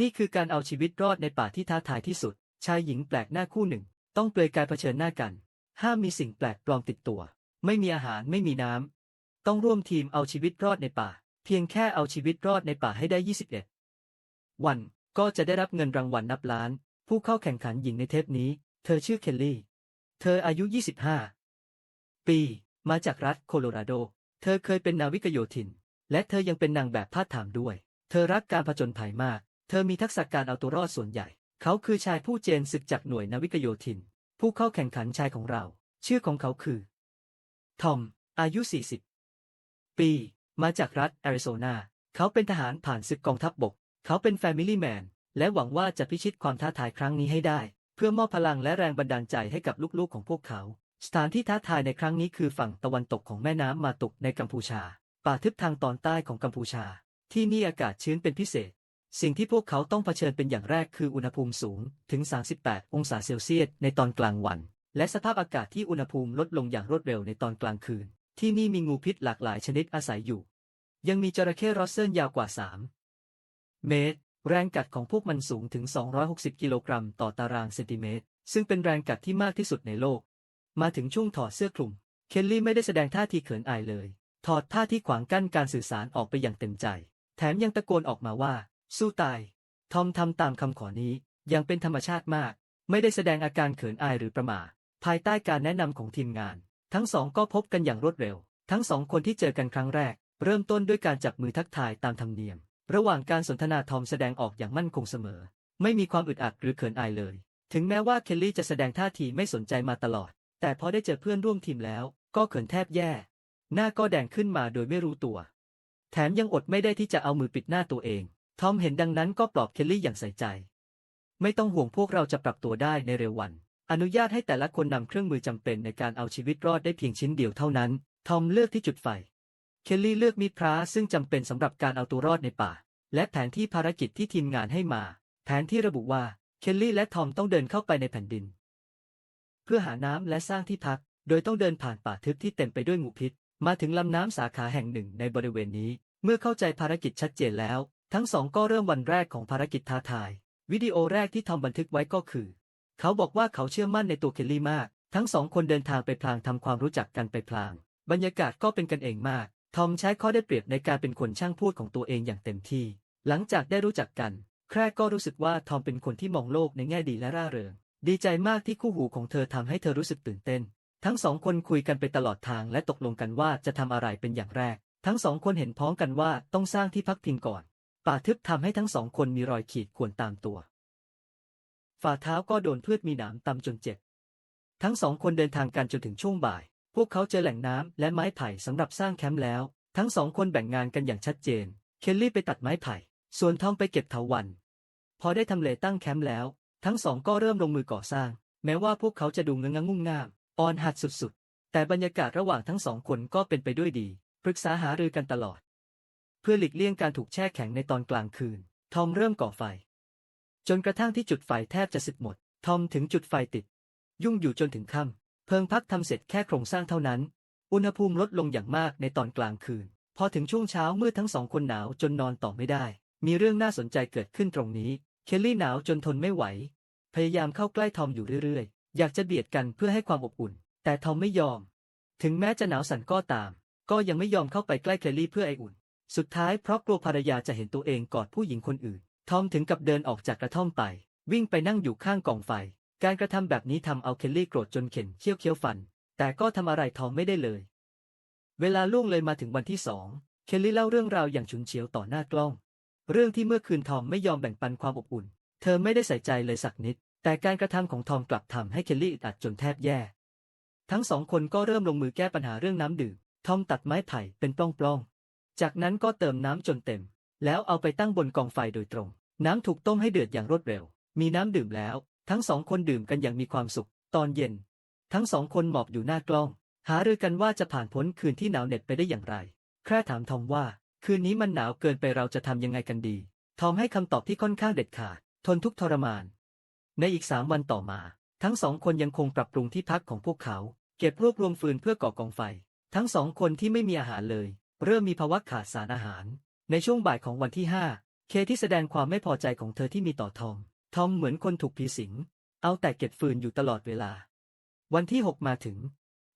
นี่คือการเอาชีวิตรอดในป่าที่ท้าทายที่สุด ชายหญิงแปลกหน้าคู่หนึ่ง ต้องเปลือยกายเผชิญหน้ากัน ห้ามมีสิ่งแปลกปลอมติดตัว ไม่มีอาหารไม่มีน้ำ ต้องร่วมทีมเอาชีวิตรอดในป่า เพียงแค่เอาชีวิตรอดในป่าให้ได้ 21 วันก็จะได้รับเงินรางวัลนับล้าน ผู้เข้าแข่งขันหญิงในเทปนี้ เธอชื่อเคลลี่ เธออายุ 25 ปี มาจากรัฐโคโลราโด เธอเคยเป็นนาวิกโยธิน และเธอยังเป็นนางแบบพาดถามด้วย เธอรักการผจญภัยมาก เธอมีทักษะการเอาตัวรอดส่วนใหญ่ เขาคือชายผู้เจนศึกจากหน่วยนาวิกโยธิน ผู้เข้าแข่งขันชายของเรา ชื่อของเขาคือ ทอม อายุ 40 ปี มาจากรัฐแอริโซนา เขาเป็นทหารผ่านศึกกองทัพบบก เขาเป็นแฟมิลี่แมน และหวังว่าจะพิชิตความท้าทายครั้งนี้ให้ได้ เพื่อมอบพลังและแรงบันดาลใจให้กับลูกๆของพวกเขา สถานที่ท้าทายในครั้งนี้คือฝั่งตะวันตกของแม่น้ำมาตุกในกัมพูชา ป่าทึบทางตอนใต้ของกัมพูชา ที่นี่อากาศชื้นเป็นพิเศษ สิ่งที่พวกเขาต้องเผชิญเป็นอย่างแรกคืออุณหภูมิสูงถึง 38 องศาเซลเซียสในตอนกลางวัน และสภาพอากาศที่อุณหภูมิลดลงอย่างรวดเร็วในตอนกลางคืน ที่นี่มีงูพิษหลากหลายชนิดอาศัยอยู่ ยังมีจระเข้รอสเซิลยาวกว่า 3 เมตร แรงกัดของพวกมันสูงถึง 260 กิโลกรัมต่อตารางเซนติเมตร ซึ่งเป็นแรงกัดที่มากที่สุดในโลก มาถึงช่วงถอดเสื้อคลุม เคลลี่ไม่ได้แสดงท่าทีเขินอายเลย ถอดท่าที่ขวางกั้นการสื่อสารออกไปอย่างเต็มใจ แถมยังตะโกนออกมาว่า สู้ตาย ทอมทำตามคำขอนี้ยังเป็นธรรมชาติมาก ไม่ได้แสดงอาการเขินอายหรือประหม่าภายใต้การแนะนำของทีมงาน ทั้งสองก็พบกันอย่างรวดเร็ว ทั้งสองคนที่เจอกันครั้งแรก เริ่มต้นด้วยการจับมือทักทายตามธรรมเนียม ระหว่างการสนทนาทอมแสดงออกอย่างมั่นคงเสมอ ไม่มีความอึดอัดหรือเขินอายเลย ถึงแม้ว่าเคลลี่จะแสดงท่าทีไม่สนใจมาตลอด แต่พอได้เจอเพื่อนร่วมทีมแล้ว ก็เขินแทบแย่ หน้าก็แดงขึ้นมาโดยไม่รู้ตัว แถมยังอดไม่ได้ที่จะเอามือปิดหน้าตัวเอง ทอมเห็นดังนั้นก็ปลอบเคลลี่อย่างใส่ใจ ไม่ต้องห่วงพวกเราจะปรับตัวได้ในเร็ววัน อนุญาตให้แต่ละคนนำเครื่องมือจำเป็นในการเอาชีวิตรอดได้เพียงชิ้นเดียวเท่านั้น ทอมเลือกที่จุดไฟ เคลลี่เลือกมีดพระซึ่งจำเป็นสำหรับการเอาตัวรอดในป่า และแผนที่ภารกิจที่ทีมงานให้มา แผนที่ระบุว่า เคลลี่และทอมต้องเดินเข้าไปในแผ่นดิน เพื่อหาน้ำและสร้างที่พัก โดยต้องเดินผ่านป่าทึบที่เต็มไปด้วยงูพิษ มาถึงลำน้ำสาขาแห่งหนึ่งในบริเวณนี้ เมื่อเข้าใจภารกิจชัดเจนแล้ว ทั้งสองก็เริ่มวันแรกของภารกิจท้าทาย วิดีโอแรกที่ทอมบันทึกไว้ก็คือ เขาบอกว่าเขาเชื่อมั่นในตัวเคลลี่มาก ทั้งสองคนเดินทางไปพลางทำความรู้จักกันไปพลาง บรรยากาศก็เป็นกันเองมาก ทอมใช้ข้อได้เปรียบในการเป็นคนช่างพูดของตัวเองอย่างเต็มที่ หลังจากได้รู้จักกัน แครกก็รู้สึกว่าทอมเป็นคนที่มองโลกในแง่ดีและร่าเริง ดีใจมากที่คู่หูของเธอทำให้เธอรู้สึกตื่นเต้น ทั้งสองคนคุยกันไปตลอดทางและตกลงกันว่าจะทำอะไรเป็นอย่างแรก ทั้งสองคนเห็นพ้องกันว่าต้องสร้างที่พักพิงก่อน ป่าทึบทำให้ทั้งสองคนมีรอยขีดข่วนตามตัว ฝ่าเท้าก็โดนพืชมีหนามตำจนเจ็บ ทั้งสองคนเดินทางกันจนถึงช่วงบ่าย พวกเขาเจอแหล่งน้ำและไม้ไผ่สำหรับสร้างแคมป์แล้ว ทั้งสองคนแบ่งงานกันอย่างชัดเจน เคลลี่ไปตัดไม้ไผ่ ส่วนทอมไปเก็บเถาวัลย์พอได้ทำเลตั้งแคมป์แล้ว ทั้งสองก็เริ่มลงมือก่อสร้าง แม้ว่าพวกเขาจะดูเงงงงุ่มง่าม อ่อนหัดสุดๆ แต่บรรยากาศระหว่างทั้งสองคนก็เป็นไปด้วยดี ปรึกษาหารือกันตลอด พื่อหลีกเลี่ยงการถูกแช่แข็งในตอนกลางคืน ทอมเริ่มก่อไฟ จนกระทั่งที่จุดไฟแทบจะสึกหมด ทอมถึงจุดไฟติด ยุ่งอยู่จนถึงค่ำเพิงพักทำเสร็จแค่โครงสร้างเท่านั้น อุณหภูมิลดลงอย่างมากในตอนกลางคืน พอถึงช่วงเช้าเมื่อทั้งสองคนหนาวจนนอนต่อไม่ได้ มีเรื่องน่าสนใจเกิดขึ้นตรงนี้ เคลลี่หนาวจนทนไม่ไหว พยายามเข้าใกล้ทอมอยู่เรื่อยๆ อยากจะเบียดกันเพื่อให้ความอบอุ่น แต่ทอมไม่ยอม ถึงแม้จะหนาวสั่นก็ตาม ก็ยังไม่ยอมเข้าไปใกล้เคลลี่เพื่อไออุ่น สุดท้ายเพราะกลัวภรรยาจะเห็นตัวเองกอดผู้หญิงคนอื่น ทอมถึงกับเดินออกจากกระท่อมไป วิ่งไปนั่งอยู่ข้างกองไฟ การกระทำแบบนี้ทำเอาเคลลี่โกรธจนเข็นเคี้ยวเคี้ยวฟัน แต่ก็ทำอะไรทอมไม่ได้เลย เวลาล่วงเลยมาถึงวันที่สองเคลลี่เล่าเรื่องราวอย่างฉุนเฉียวต่อหน้ากล้อง เรื่องที่เมื่อคืนทอมไม่ยอมแบ่งปันความอบอุ่น เธอไม่ได้ใส่ใจเลยสักนิด แต่การกระทำของทอมกลับทำให้เคลลี่อึดอัดจนแทบแย่ ทั้งสองคนก็เริ่มลงมือแก้ปัญหาเรื่องน้ำดื่มทอมตัดไม้ไผ่เป็นปล้องๆ จากนั้นก็เติมน้ำจนเต็ม แล้วเอาไปตั้งบนกองไฟโดยตรง น้ำถูกต้มให้เดือดอย่างรวดเร็ว มีน้ำดื่มแล้ว ทั้งสองคนดื่มกันอย่างมีความสุข ตอนเย็น ทั้งสองคนหมอบอยู่หน้ากล้อง หารือกันว่าจะผ่านพ้นคืนที่หนาวเหน็บไปได้อย่างไร แคร่ถามทอมว่า คืนนี้มันหนาวเกินไปเราจะทำยังไงกันดี ทอมให้คำตอบที่ค่อนข้างเด็ดขาด ทนทุกทรมาน ในอีกสามวันต่อมา ทั้งสองคนยังคงปรับปรุงที่พักของพวกเขา เก็บรวบรวมฟืนเพื่อก่อกองไฟ ทั้งสองคนที่ไม่มีอาหารเลย เริ่มมีภาวะขาดสารอาหาร ในช่วงบ่ายของวันที่ห้าเคที่แสดงความไม่พอใจของเธอที่มีต่อทอม ทอมเหมือนคนถูกผีสิง เอาแต่เก็บฟืนอยู่ตลอดเวลา วันที่หกมาถึง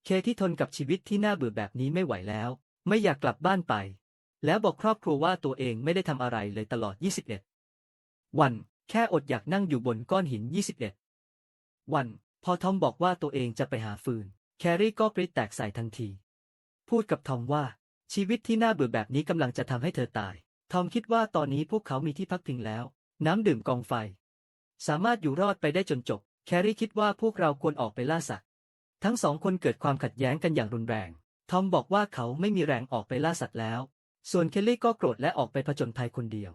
เคที่ทนกับชีวิตที่น่าเบื่อแบบนี้ไม่ไหวแล้ว ไม่อยากกลับบ้านไป แล้วบอกครอบครัวว่าตัวเองไม่ได้ทำอะไรเลยตลอด 21 วันแค่อดอยากนั่งอยู่บนก้อนหิน 21 วัน พอทอมบอกว่าตัวเองจะไปหาฟืน แครี่ก็ปริแตกใส่ทันที พูดกับทอมว่า ชีวิตที่น่าเบื่อแบบนี้กำลังจะทำให้เธอตาย ทอมคิดว่าตอนนี้พวกเขามีที่พักพิงแล้ว น้ำดื่มกองไฟ สามารถอยู่รอดไปได้จนจบ แครี่คิดว่าพวกเราควรออกไปล่าสัตว์ ทั้งสองคนเกิดความขัดแย้งกันอย่างรุนแรง ทอมบอกว่าเขาไม่มีแรงออกไปล่าสัตว์แล้ว ส่วนเคลลี่ก็โกรธและออกไปผจญภัยคนเดียว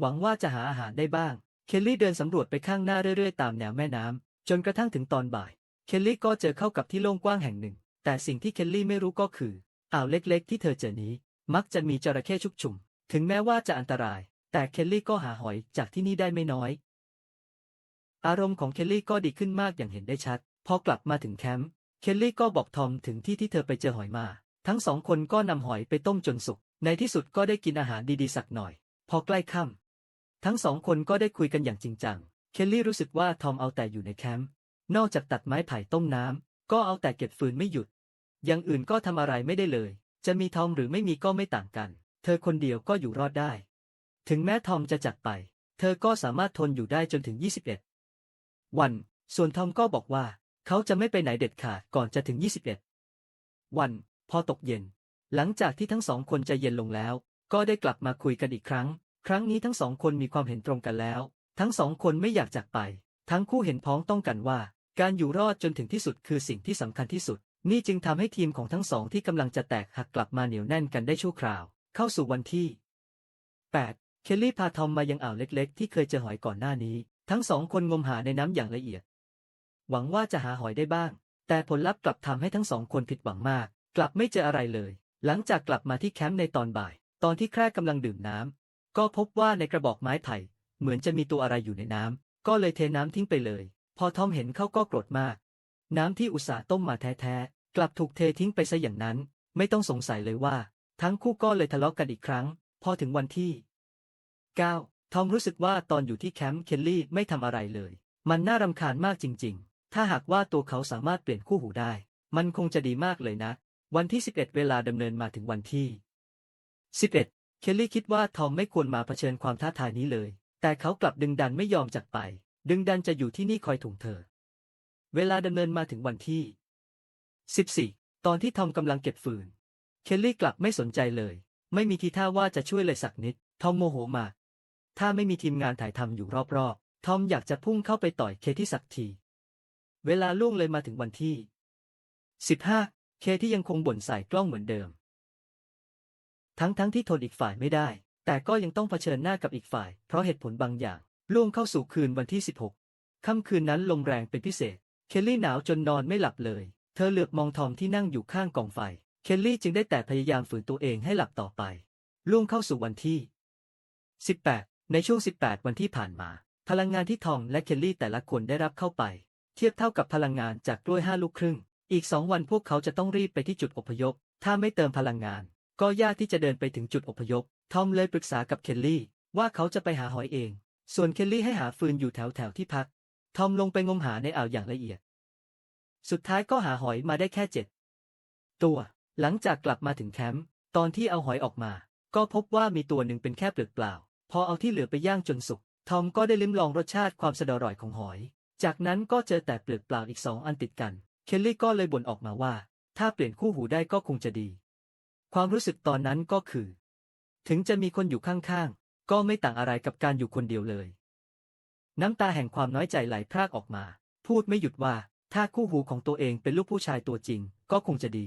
หวังว่าจะหาอาหารได้บ้าง เคลลี่เดินสำรวจไปข้างหน้าเรื่อยๆ ตามแนวแม่น้ำจนกระทั่งถึงตอนบ่าย เคลลี่ก็เจอเข้ากับที่โล่งกว้างแห่งหนึ่ง แต่สิ่งที่เคลลี่ไม่รู้ก็คือ อ่าวเล็กๆ ที่เธอเจอนี้ มักจะมีจระเข้ชุกชุม ถึงแม้ว่าจะอันตราย แต่เคลลี่ก็หาหอยจากที่นี่ได้ไม่น้อย อารมณ์ของเคลลี่ก็ดีขึ้นมากอย่างเห็นได้ชัด พอกลับมาถึงแคมป์เคลลี่ก็บอกทอมถึงที่ที่เธอไปเจอหอยมา ทั้งสองคนก็นำหอยไปต้มจนสุก ในที่สุดก็ได้กินอาหารดีๆสักหน่อย พอใกล้ค่ำทั้งสองคนก็ได้คุยกันอย่างจริงจัง เคลลี่รู้สึกว่าทอมเอาแต่อยู่ในแคมป์ นอกจากตัดไม้ไผ่ต้มน้ำก็เอาแต่เก็บฟืนไม่หยุด อย่างอื่นก็ทำอะไรไม่ได้เลย จะมีทอมหรือไม่มีก็ไม่ต่างกัน เธอคนเดียวก็อยู่รอดได้ ถึงแม้ทอมจะจากไป เธอก็สามารถทนอยู่ได้จนถึง 21 วัน ส่วนทอมก็บอกว่า เขาจะไม่ไปไหนเด็ดขาดก่อนจะถึง 21 วัน พอตกเย็น หลังจากที่ทั้งสองคนใจเย็นลงแล้ว ก็ได้กลับมาคุยกันอีกครั้ง ครั้งนี้ทั้งสองคนมีความเห็นตรงกันแล้ว ทั้งสองคนไม่อยากจากไป ทั้งคู่เห็นพ้องต้องกันว่า การอยู่รอดจนถึงที่สุดคือสิ่งที่สำคัญที่สุด นี่จึงทำให้ทีมของทั้งสองที่กำลังจะแตกหักกลับมาเหนียวแน่นกันได้ชั่วคราว เข้าสู่วันที่ 8. เคลลี่พาทอมมายังอ่าวเล็กๆ ที่เคยเจอหอยก่อนหน้านี้ ทั้งสองคนงมหาในน้ำอย่างละเอียด หวังว่าจะหาหอยได้บ้าง แต่ผลลัพธ์กลับทำให้ทั้งสองคนผิดหวังมาก กลับไม่เจออะไรเลย หลังจากกลับมาที่แคมป์ในตอนบ่าย ตอนที่แคร่กำลังดื่มน้ำก็พบว่าในกระบอกไม้ไผ่เหมือนจะมีตัวอะไรอยู่ในน้ำก็เลยเทน้ำทิ้งไปเลย พอทอมเห็นเขาก็โกรธมาก น้ำที่อุตส่าห์ต้มมาแท้ๆ กลับถูกเททิ้งไปซะอย่างนั้น ไม่ต้องสงสัยเลยว่า ทั้งคู่ก็เลยทะเลาะกันอีกครั้ง พอถึงวันที่ 9. ทอมรู้สึกว่าตอนอยู่ที่แคมป์เคลลี่ไม่ทำอะไรเลย มันน่ารำคาญมากจริง ๆ ถ้าหากว่าตัวเขาสามารถเปลี่ยนคู่หูได้ มันคงจะดีมากเลยนะ วันที่ 11 เวลาดำเนินมาถึงวันที่ 11 เคลลี่คิดว่าทอมไม่ควรมาเผชิญความท้าทายนี้เลย แต่เขากลับดึงดันไม่ยอมจากไป ดึงดันจะอยู่ที่นี่คอยถุงเธอ เวลาดำเนินมาถึงวันที่ 14 ตอนที่ทอมกำลังเก็บฟืน เคลลี่กลับไม่สนใจเลย ไม่มีทีท่าว่าจะช่วยเลยสักนิด ทอมโมโหมากถ้าไม่มีทีมงานถ่ายทำอยู่รอบๆ ทอมอยากจะพุ่งเข้าไปต่อยเคที่สักที เวลาล่วงเลยมาถึงวันที่ 15 เคที่ยังคงบ่นใส่กล้องเหมือนเดิม ทั้งๆทที่ทนอีกฝ่ายไม่ได้ แต่ก็ยังต้องเผชิญหน้ากับอีกฝ่าย เพราะเหตุผลบางอย่าง ล่วงเข้าสู่คืนวันที่ 16 ค่ำคืนนั้นลมแรงเป็นพิเศษ เคลลี่หนาวจนนอนไม่หลับเลย เธอเหลือบมองทอมที่นั่งอยู่ข้างกองไฟ เคลลี่จึงได้แต่พยายามฝืนตัวเองให้หลับต่อไป ล่วงเข้าสู่วันที่ 18 ในช่วง 18 วันที่ผ่านมา พลังงานที่ทอมและเคลลี่แต่ละคนได้รับเข้าไป เทียบเท่ากับพลังงานจากกล้วยห้าลูกครึ่ง อีกสองวันพวกเขาจะต้องรีบไปที่จุดอพยพ ถ้าไม่เติมพลังงาน ก็ยากที่จะเดินไปถึงจุดอพยพ ทอมเลยปรึกษากับเคลลี่ว่าเขาจะไปหาหอยเอง ส่วนเคลลี่ให้หาฟืนอยู่แถวแถวที่พัก ทอมลงไปงมหาในอ่าวอย่างละเอียด สุดท้ายก็หาหอยมาได้แค่เจ็ดตัว หลังจากกลับมาถึงแคมป์ตอนที่เอาหอยออกมา ก็พบว่ามีตัวหนึ่งเป็นแค่เปลือกเปล่า พอเอาที่เหลือไปย่างจนสุก ทอมก็ได้ลิ้มลองรสชาติความสะดอร่อยของหอย จากนั้นก็เจอแต่เปลือกเปล่าอีกสองอันติดกัน เคลลี่ก็เลยบ่นออกมาว่า ถ้าเปลี่ยนคู่หูได้ก็คงจะดี ความรู้สึกตอนนั้นก็คือ ถึงจะมีคนอยู่ข้างๆ ก็ไม่ต่างอะไรกับการอยู่คนเดียวเลย น้ำตาแห่งความน้อยใจไหลพรากออกมา พูดไม่หยุดว่า ถ้าคู่หูของตัวเองเป็นลูกผู้ชายตัวจริง ก็คงจะดี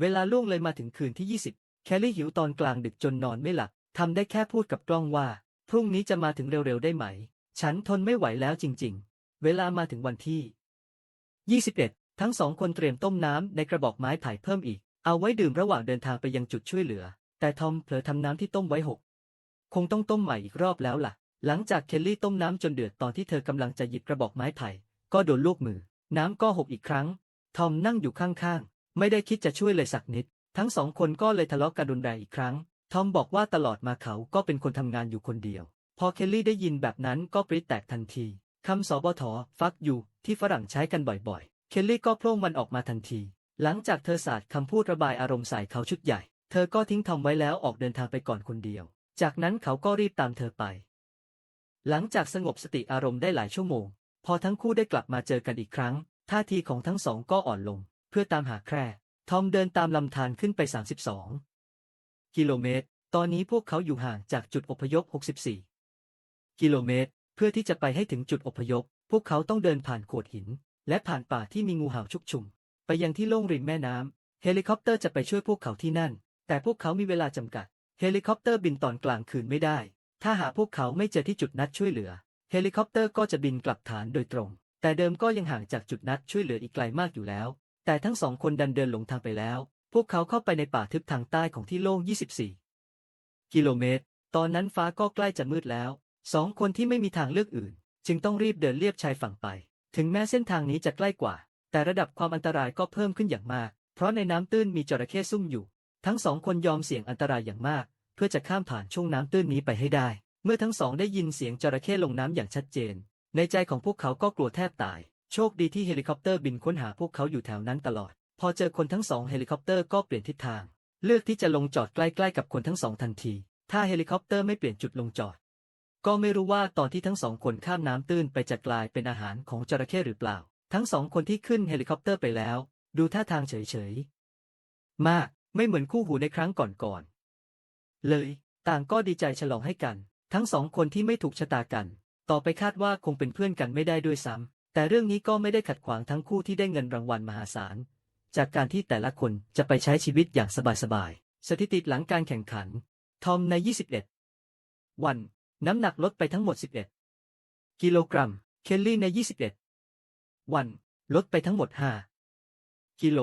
เวลาล่วงเลยมาถึงคืนที่ 20 แคลลี่หิวตอนกลางดึกจนนอนไม่หลับทำได้แค่พูดกับกล้องว่า พรุ่งนี้จะมาถึงเร็วๆได้ไหม ฉันทนไม่ไหวแล้วจริง ๆ เวลามาถึงวันที่ 21 ทั้งสองคนเตรียมต้มน้ำในกระบอกไม้ไผ่เพิ่มอีก เอาไว้ดื่มระหว่างเดินทางไปยังจุดช่วยเหลือ แต่ทอมเผลอทำน้ำที่ต้มไว้หก คงต้องต้มใหม่อีกรอบแล้วล่ะ หลังจากเคลลี่ต้มน้ำจนเดือดตอนที่เธอกำลังจะหยิบกระบอกไม้ไผ่ ก็โดนลวกมือ น้ำก็หกอีกครั้ง ทอมนั่งอยู่ข้างๆ ไม่ได้คิดจะช่วยเลยสักนิด ทั้งสองคนก็เลยทะเลาะกันรุนแรงอีกครั้ง ทอมบอกว่าตลอดมาเขาก็เป็นคนทำงานอยู่คนเดียว พอเคลลี่ได้ยินแบบนั้นก็ปริแตกทันทีคำสบทฟักอยู่ที่ฝรั่งใช้กันบ่อยๆ เคลลี่ก็โพร่งมันออกมาทันที หลังจากเธอสาดคำพูดระบายอารมณ์ใส่เขาชุดใหญ่ เธอก็ทิ้งทอมไว้แล้วออกเดินทางไปก่อนคนเดียว จากนั้นเขาก็รีบตามเธอไป หลังจากสงบสติอารมณ์ได้หลายชั่วโมง พอทั้งคู่ได้กลับมาเจอกันอีกครั้ง ท่าทีของทั้งสองก็อ่อนลง เพื่อตามหาแคร่ทอมเดินตามลำธารขึ้นไป 32 กิโลเมตร ตอนนี้พวกเขาอยู่ห่างจากจุดอพยพ 64 กิโลเมตร เพื่อที่จะไปให้ถึงจุดอพยพ พวกเขาต้องเดินผ่านโขดหิน และผ่านป่าที่มีงูเห่าชุกชุม ไปยังที่โล่งริมแม่น้ำเฮลิคอปเตอร์จะไปช่วยพวกเขาที่นั่น แต่พวกเขามีเวลาจำกัด เฮลิคอปเตอร์บินตอนกลางคืนไม่ได้ ถ้าหาพวกเขาไม่เจอที่จุดนัดช่วยเหลือ เฮลิคอปเตอร์ก็จะบินกลับฐานโดยตรง แต่เดิมก็ยังห่างจากจุดนัดช่วยเหลืออีกไกลมากอยู่แล้ว แต่ทั้งสองคนดันเดินหลงทางไปแล้ว พวกเขาเข้าไปในป่าทึบทางใต้ของที่โล่ง 24 กิโลเมตร ตอนนั้นฟ้าก็ใกล้จะมืดแล้ว สองคนที่ไม่มีทางเลือกอื่น จึงต้องรีบเดินเลียบชายฝั่งไป ถึงแม้เส้นทางนี้จะใกล้กว่า แต่ระดับความอันตรายก็เพิ่มขึ้นอย่างมาก เพราะในน้ำตื้นมีจระเข้ซุ่มอยู่ ทั้งสองคนยอมเสี่ยงอันตรายอย่างมาก เพื่อจะข้ามผ่านช่วงน้ำตื้นนี้ไปให้ได้ เมื่อทั้งสองได้ยินเสียงจระเข้ลงน้ำอย่างชัดเจน ในใจของพวกเขาก็กลัวแทบตาย โชคดีที่เฮลิคอปเตอร์บินค้นหาพวกเขาอยู่แถวนั้นตลอด พอเจอคนทั้งสองเฮลิคอปเตอร์ก็เปลี่ยนทิศทาง เลือกที่จะลงจอดใกล้ๆกับคนทั้งสองทันที ถ้าเฮลิคอปเตอร์ไม่เปลี่ยนจุดลงจอด ก็ไม่รู้ว่าตอนที่ทั้งสองคนข้ามน้ำตื้นไปจะกลายเป็นอาหารของจระเข้หรือเปล่า ทั้งสองคนที่ขึ้นเฮลิคอปเตอร์ไปแล้ว ดูท่าทางเฉยๆมาก ไม่เหมือนคู่หูในครั้งก่อนๆเลย ต่างก็ดีใจฉลองให้กัน ทั้งสองคนที่ไม่ถูกชะตากัน ต่อไปคาดว่าคงเป็นเพื่อนกันไม่ได้ด้วยซ้ำแต่เรื่องนี้ก็ไม่ได้ขัดขวางทั้งคู่ที่ได้เงินรางวัลมหาศาล จากการที่แต่ละคนจะไปใช้ชีวิตอย่างสบายๆสถิติหลังการแข่งขัน ทอมใน 21 วัน น้ำหนักลดไปทั้งหมด 11 กิโลกรัม เคลลี่ใน 21 วัน ลดไปทั้งหมด 5 กิโล